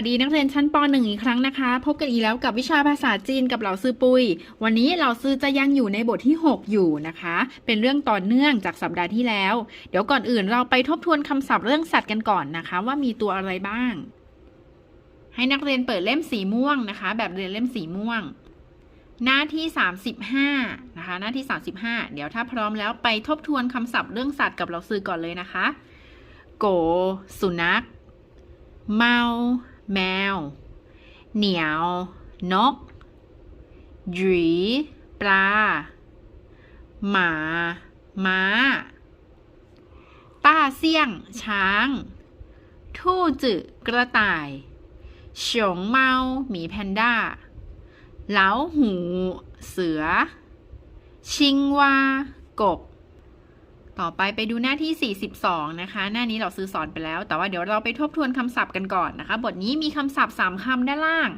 วัสดีนักเรียนชั้นป .1 อีกครั้งนะคะ พบกันอีกแล้วกับวิชาภาษาจีนกับเหล่าซื้อปุย วันนี้เหล่าซื้อจะยังอยู่ในบทที่ 6 อยู่นะคะ เป็นเรื่องต่อเนื่องจากสัปดาห์ที่แล้ว เดี๋ยวก่อนอื่นเราไปทบทวนคำศัพท์เรื่องสัตว์กันก่อนนะคะ ว่ามีตัวอะไรบ้าง ให้นักเรียนเปิดเล่มสีม่วงนะคะ แบบเรียนเล่มสีม่วง หน้าที่ 35 นะคะ หน้าที่ 35 เดี๋ยวถ้าพร้อมแล้วไปทบทวนคำศัพท์เรื่องสัตว์กับเราซื้อก่อนเลยนะคะ โก สุนัขเมา แมว เหนียว นกหยีปลา หมา ม้า ต้าเสี่ยง ช้าง ทู่จือกระต่ายฉงเมาหมีแพนด้า เหลาหู เสือ ชิงวากบ ต่อไปไปดูหน้าที่ 42 นะคะ หน้านี้เราซื้อสอนไปแล้ว แต่ว่าเดี๋ยวเราไปทบทวนคำศัพท์กันก่อนนะคะ บทนี้มีคำศัพท์ 3คำด้านล่าง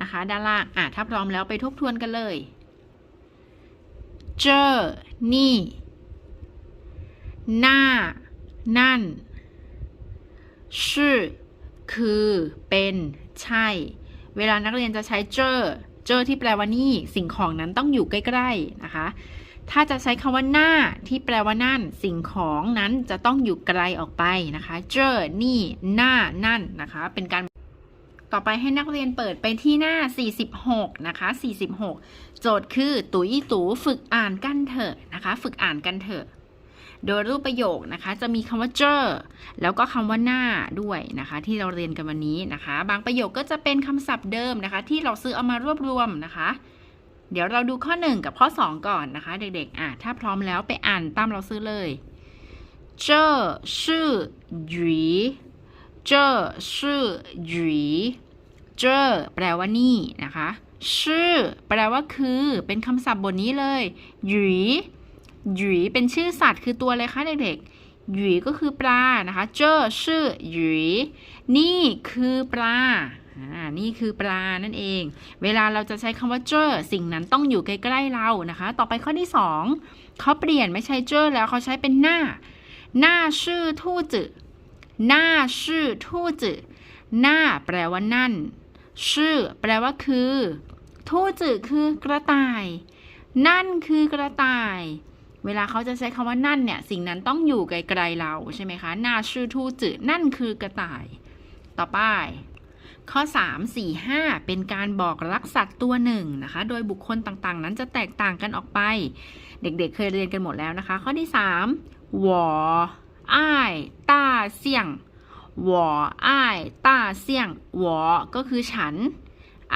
นะคะ ด้านล่าง อะ ถ้าพร้อมแล้วไปทบทวนกันเลย เจอ นี่ หน้า นั่น ชื่อ คือ เป็น ใช่ เวลานักเรียนจะใช้เจอ เจอที่แปลว่านี่ สิ่งของนั้นต้องอยู่ใกล้ ๆ นะคะ ถ้าจะใช้คำว่าหน้าที่แปลว่านั่น สิ่งของนั้นจะต้องอยู่ไกลออกไปนะคะ เจอ นี่ หน้า นั่นนะคะ เป็นการต่อไปให้นักเรียนเปิดไปที่หน้า 46 นะคะ 46 โจทย์คือตุ๋ยตูฝึกอ่านกันเถอะนะคะ ฝึกอ่านกันเถอะ โดยรูปประโยคนะคะ จะมีคำว่าเจอแล้วก็คำว่าหน้าด้วยนะคะ ที่เราเรียนกันวันนี้นะคะ บางประโยคก็จะเป็นคำศัพท์เดิมนะคะ ที่เราซื้อเอามารวบรวมนะคะ เดี๋ยวเราดูข้อ 1 กับข้อ 2 ก่อนนะคะ เด็กๆ อ่ะ ถ้าพร้อมแล้วไปอ่านตามเราซื้อเลย这是鱼这是鱼这แปลว่านี่นะคะชื่อแปลว่าคือ เป็นคำศัพท์บทนี้เลยหยีหยีเป็นชื่อสัตว์คือตัวอะไรคะเด็กๆหยีก็คือปลานะคะเจอชื่อหยีนี่คือปลาอ่า นี่คือปลานั่นเอง เวลาเราจะใช้คำว่าเจอสิ่งนั้นต้องอยู่ใกล้ๆเรานะคะ ต่อไปข้อที่ 2เขาเปลี่ยนไม่ใช่เจอแล้วเขาใช้เป็นหน้า หน้าชื่อทู่จือหน้าชื่อทู่จือหน้าแปลว่านั่น ชื่อ แปลว่าคือ ทู่จือคือกระต่าย นั่นคือกระต่ายเวลาเขาจะใช้คำว่านั่นเนี่ย สิ่งนั้นต้องอยู่ไกลๆเราใช่ไหมคะ หน้าชื่อทู่จือนั่นคือกระต่าย ต่อไป ข้อ 3 4 5 เป็นการบอกรักสัตว์ตัวหนึ่งนะคะ โดยบุคคลต่างๆ นั้นจะแตกต่างกันออกไป เด็กๆเคยเรียนกันหมดแล้วนะคะ ข้อที่ 3 หวออ้ายต้าเสี่ยง หวออ้ายต้าเสี่ยง หวอก็คือฉัน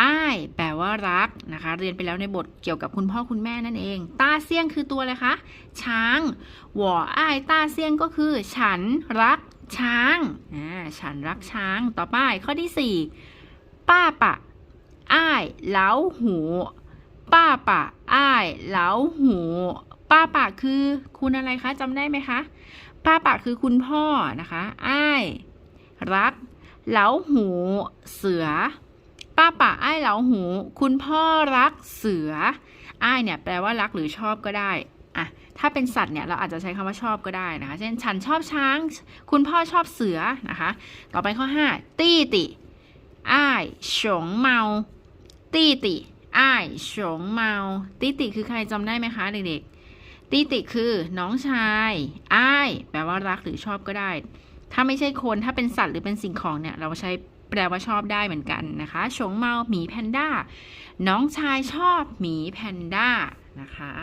อ้ายแปลว่ารักนะคะ เรียนไปแล้วในบทเกี่ยวกับคุณพ่อคุณแม่นั่นเอง ต้าเสี่ยงคือตัวอะไรคะ ช้างหวออ้ายต้าเสี่ยงก็คือ ฉันรักช้างอ่าฉันรักช้าง ต่อไปข้อที่สี่ป้าปะ อ้ายเหลาหู ป้าปะ อ้ายเหลาหู ป้าปะคือคุณอะไรคะจำได้ไหมคะ ป้าปะคือคุณพ่อนะคะ อ้าย รักเหลาหู เสือ ป้าป่าไอ้เหลาหู คุณพ่อรักเสืออ้เนี่ยแปลว่ารักหรือชอบก็ได้อะถ้าเป็นสัตว์เนี่ยเราอาจจะใช้คำว่าชอบก็ได้นะคะ เช่นฉันชอบช้าง คุณพ่อชอบเสือนะคะ ต่อไปข้อ 5 ตี้ติอ้ายฉงเมา ตี้ติอ้ายฉงเมา ตี้ติคือใครจำได้ไหมคะเด็กๆ ตี้ติคือน้องชายอ้ายแปลว่ารักหรือชอบก็ได้ ถ้าไม่ใช่คนถ้าเป็นสัตว์หรือเป็นสิ่งของเนี่ยเราใช้ แปลว่าชอบได้เหมือนกันนะคะฉงเมาหมีแพนด้า น้องชายชอบหมีแพนด้านะคะ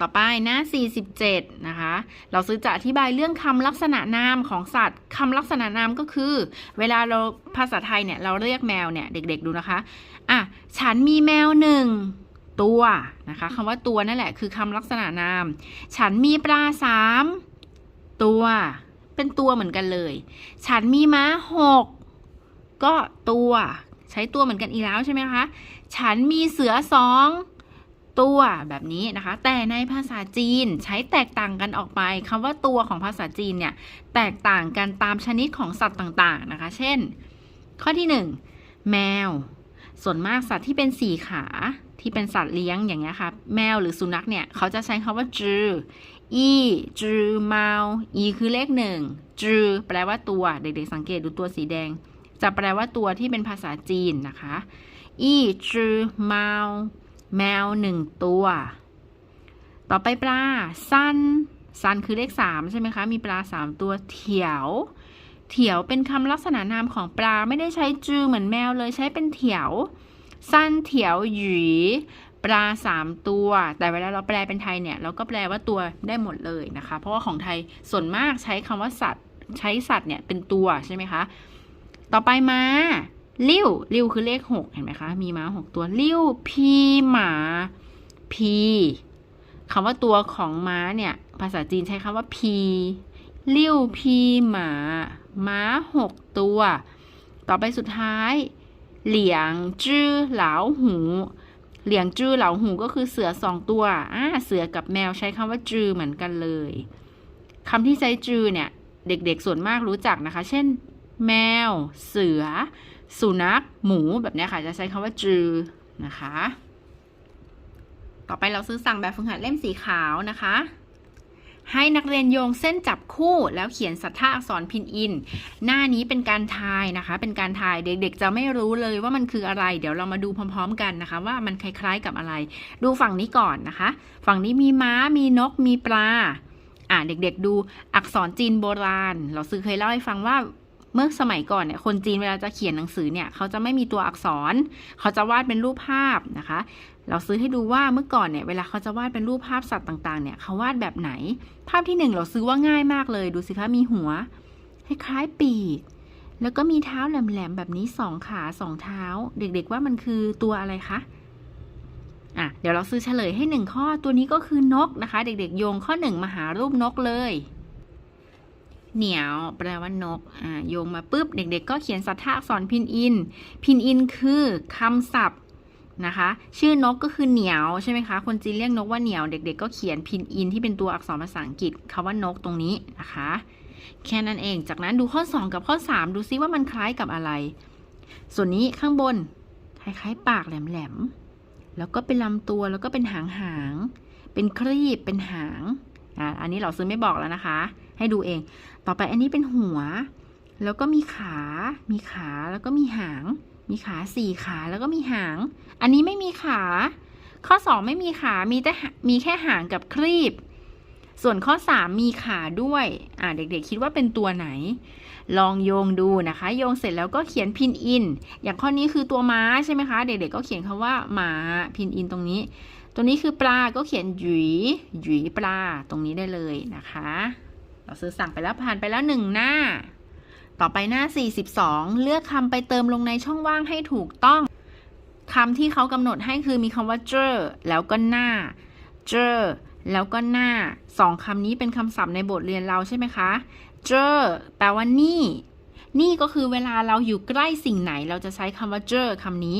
ต่อไปนะ47 นะคะ เราซื้อจะอธิบายเรื่องคำลักษณะนามของสัตว์คำลักษณะนามก็คือ เวลาเราภาษาไทยเนี่ยเราเรียกแมวเนี่ยเด็กๆดูนะคะ อะ ฉันมีแมวหนึ่งตัวนะคะคำว่าตัวนั่นแหละคือคำลักษณะนาม ฉันมีปลาสามตัว เป็นตัวเหมือนกันเลย ฉันมีม้าหกก็ตัวใช้ตัวเหมือนกันอีกแล้วใช่ไหมคะ ฉันมีเสือสองตัวแบบนี้นะคะ แต่ในภาษาจีนใช้แตกต่างกันออกไปคำว่าตัวของภาษาจีนเนี่ยแตกต่างกันตามชนิดของสัตว์ต่างๆนะคะ เช่น ข้อที่หนึ่งแมว ส่วนมากสัตว์ที่เป็นสี่ขาที่เป็นสัตว์เลี้ยงอย่างเงี้ยค่ะ แมวหรือสุนัขเนี่ยเขาจะใช้คำว่าจือ อีจือเมาอีคือเลขหนึ่งจือแปลว่าตัว เด็กๆสังเกตดูตัวสีแดง จะแปลว่าตัวที่เป็นภาษาจีนนะคะ อีจือแมวแมวหนึ่งตัว ต่อไปปลาซันซันคือเลขสามใช่ไหมคะ มีปลาสามตัว เถียว เถียวเป็นคำลักษณะนามของปลาไม่ได้ใช้จือเหมือนแมวเลยใช้เป็นเถียวซันเถียวหยี ปลาสามตัว แต่เวลาเราแปลเป็นไทยเนี่ย เราก็แปลว่าตัวได้หมดเลยนะคะ เพราะว่าของไทยส่วนมากใช้คำว่าสัตว์ ใช้สัตว์เนี่ยเป็นตัวใช่ไหมคะ ต่อไปมาลิ้วลิ้วคือเลขหกเห็นไหมคะ มีม้าหกตัวลิ้วพีหมาพีคำว่าตัวของม้าเนี่ย ภาษาจีนใช้คำว่าพีลิ้วพีหมา ม้าหกตัว ต่อไปสุดท้าย เหลียงจื้อเหลาหู เหลียงจื้อเหลาหูก็คือเสือสองตัวอ่าเสือกับแมวใช้คำว่าจื้อเหมือนกันเลยคำที่ใช้จื้อเนี่ย เด็กๆส่วนมากรู้จักนะคะ เช่น แมว เสือ สุนัข หมูแบบเนี้ยค่ะ จะใช้คำว่าจือนะคะ ต่อไปเราซื้อสั่งแบบฝึกหัดเล่มสีขาวนะคะ ให้นักเรียนโยงเส้นจับคู่แล้วเขียนสัทธาอักษรพินอิน หน้านี้เป็นการทายนะคะ เป็นการทายเด็กๆ จะไม่รู้เลยว่ามันคืออะไร เดี๋ยวเรามาดูพร้อมๆกันนะคะ ว่ามันคล้ายๆกับอะไร ดูฝั่งนี้ก่อนนะคะ ฝั่งนี้มีม้ามีนกมีปลาอ่าเด็กๆดูอักษรจีนโบราณ เราซื้อเคยเล่าให้ฟังว่า เมื่อสมัยก่อนเนี่ยคนจีนเวลาจะเขียนหนังสือเนี่ยเขาจะไม่มีตัวอักษร เขาจะวาดเป็นรูปภาพนะคะ เราซื้อให้ดูว่าเมื่อก่อนเนี่ยเวลาเขาจะวาดเป็นรูปภาพสัตว์ต่างๆเนี่ยเขาวาดแบบไหน ภาพที่หนึ่งเราซื้อว่าง่ายมากเลยดูสิคะมีหัวคล้ายๆปีก แล้วก็มีเท้าแหลมๆแบบนี้สองขาสองเท้า เด็กๆว่ามันคือตัวอะไรคะอะเดี๋ยวเราซื้อเฉลยให้หนึ่งข้อตัวนี้ก็คือนกนะคะ เด็กๆโยงข้อหนึ่งมาหารูปนกเลย เหนียวแปลว่านกอ่าโยงมาปุ๊บ เด็กๆ ก็เขียนสัทธาอักษรพินอิน พินอินคือคำศัพท์นะคะ ชื่อนกก็คือเหนียวใช่ไหมคะ คนจีนเรียกนกว่าเหนียว เด็กๆ ก็เขียนพินอินที่เป็นตัวอักษรภาษาอังกฤษคำว่านกตรงนี้นะคะ แค่นั้นเอง จากนั้นดูข้อ 2 กับข้อ 3 ดูซิว่ามันคล้ายกับอะไร ส่วนนี้ข้างบนคล้ายๆ ปากแหลมๆ แล้วก็เป็นลำตัวแล้วก็เป็นหางหางๆเป็นครีบ เป็นหาง อ่า อันนี้เราซื้อไม่บอกแล้วนะคะ ให้ดูเอง ต่อไปอันนี้เป็นหัว แล้วก็มีขา มีขาแล้วก็มีหาง มีขาสี่ขาแล้วก็มีหาง อันนี้ไม่มีขา ข้อสองไม่มีขา มีแต่มีแค่หางกับครีบ ส่วนข้อสามมีขาด้วย อ่าเด็กๆ คิดว่าเป็นตัวไหน ลองโยงดูนะคะ โยงเสร็จแล้วก็เขียนพินอิน อย่างข้อนี้คือตัวม้าใช่ไหมคะ เด็กๆ ก็เขียนคำว่าหมาพินอินตรงนี้ตัวนี้คือปลา ก็เขียนหยีหยีปลา ตรงนี้ได้เลยนะคะ เราซื้อสั่งไปแล้วผ่านไปแล้วหนึ่งหน้า ต่อไปหน้า 42 เลือกคำไปเติมลงในช่องว่างให้ถูกต้องคำที่เขากำหนดให้คือมีคำว่าเจอแล้วก็หน้าเจอแล้วก็หน้าสองคำนี้เป็นคำศัพท์ในบทเรียนเราใช่ไหมคะเจอแปลว่านี่ นี่ก็คือเวลาเราอยู่ใกล้สิ่งไหนเราจะใช้คำว่าเจอคำนี้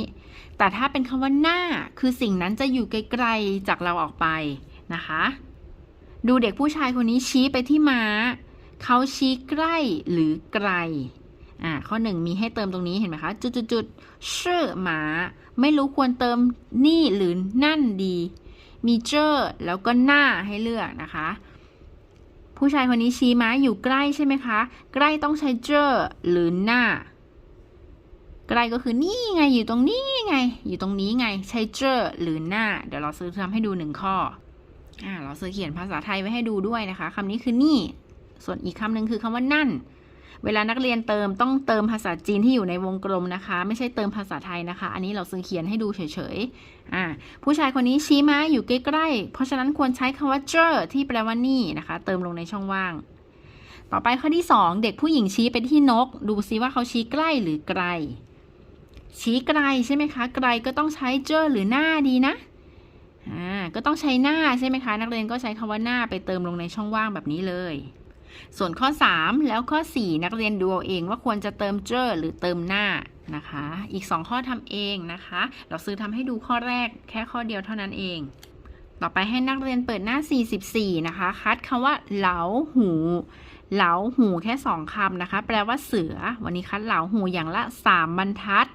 แต่ถ้าเป็นคำว่าหน้า คือสิ่งนั้นจะอยู่ไกลๆจากเราออกไปนะคะ ดูเด็กผู้ชายคนนี้ชี้ไปที่ม้า เขาชี้ใกล้หรือไกล อ่า ข้อหนึ่งมีให้เติมตรงนี้เห็นไหมคะ จุดจุดจุดชื่อหมา ไม่รู้ควรเติมนี่หรือนั่นดี มีเจอแล้วก็หน้าให้เลือกนะคะ ผู้ชายคนนี้ชี้ม้าอยู่ใกล้ใช่ไหมคะ ใกล้ต้องใช้เจอหรือหน้า ใกล้ก็คือนี่ไงอยู่ตรงนี้ไง อยู่ตรงนี้ไง ใช้เจอหรือหน้า เดี๋ยวเราซื้อทำให้ดูหนึ่งข้อ อ่าเราซื้อเขียนภาษาไทยไว้ให้ดูด้วยนะคะคำนี้คือนี่ ส่วนอีกคำหนึ่งคือคำว่านั่น เวลานักเรียนเติมต้องเติมภาษาจีนที่อยู่ในวงกลมนะคะ ไม่ใช่เติมภาษาไทยนะคะ อันนี้เราซื้อเขียนให้ดูเฉยๆอ่าผู้ชายคนนี้ชี้ม้าอยู่ใกล้ๆ เพราะฉะนั้นควรใช้คำว่าเจอที่แปลว่านี่นะคะ เติมลงในช่องว่าง ต่อไปข้อที่ 2 เด็กผู้หญิงชี้ไปที่นก ดูซิว่าเขาชี้ใกล้หรือไกลชี้ไกลใช่ไหมคะ ไกลก็ต้องใช้เจอหรือหน้าดีนะ อ่าก็ต้องใช้หน้าใช่ไหมคะ นักเรียนก็ใช้คำว่าหน้าไปเติมลงในช่องว่างแบบนี้เลย ส่วนข้อ 3 แล้วข้อ 4 นักเรียนดูเอาเองว่าควรจะเติมเจอหรือเติมหน้านะคะ อีก 2 ข้อทำเองนะคะ เราซื้อทำให้ดูข้อแรกแค่ข้อเดียวเท่านั้นเอง ต่อไปให้นักเรียนเปิดหน้า 44 นะคะ คัดคำว่าเหลาหูเหลาหูแค่ 2คำนะคะ แปลว่าเสือ วันนี้คัดเหลาหูอย่างละ 3 บรรทัด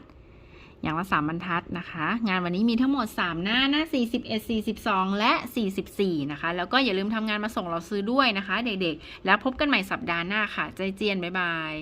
อย่างละ3บรรทัดนะคะ งานวันนี้มีทั้งหมด 3 หน้าหน้า 41 42 และ 44 นะคะ แล้วก็อย่าลืมทำงานมาส่งเราซื้อด้วยนะคะ เด็กๆ แล้วพบกันใหม่สัปดาห์หน้าค่ะ ใจเจียน บ๊ายบาย